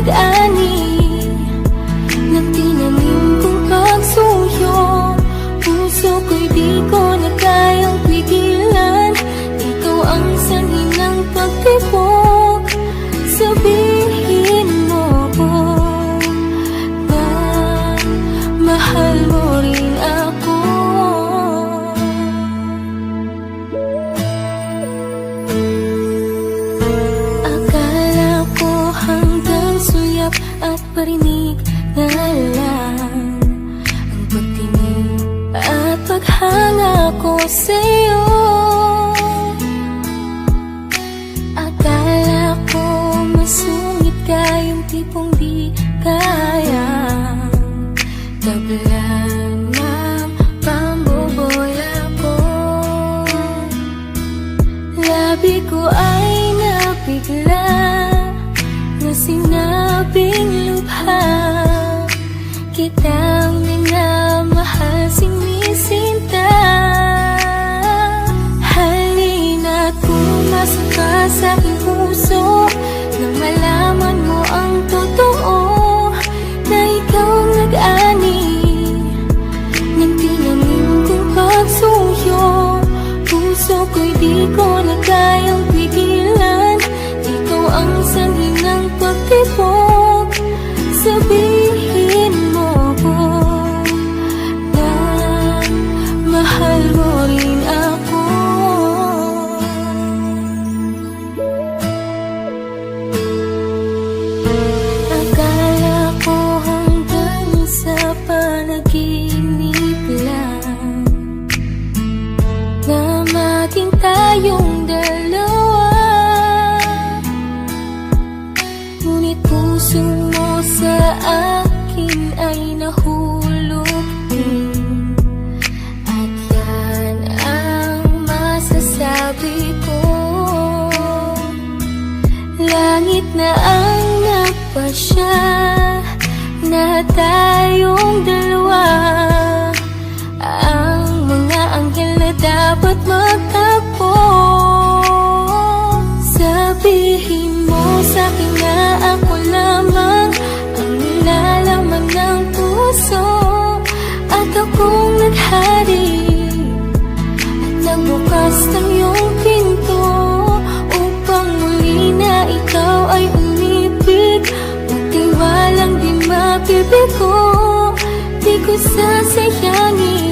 pag-asa parinig na lang Ang pagtingin at paghanga ko sa'yo. Akala ko masungit ka yung tipong di kaya. Tablan ng pambubola ko. Labi ko ay napigla na sinabing lubha Kitang minamahal sinisinta Halina't pumasok ka sa aking puso Nang malaman mo ang totoo Na ikaw nag-ani. Nang tinanim kong pagsuyo Puso ko'y di ko na kayang din At yan ang masasabi ko. Langit na ang nagpasya Na tayong dalawa akong naghari. At nagbukas ng iyong pinto Upang muli na ikaw ay umibig. Magtiwalang di mabibigo Di ko sasayangin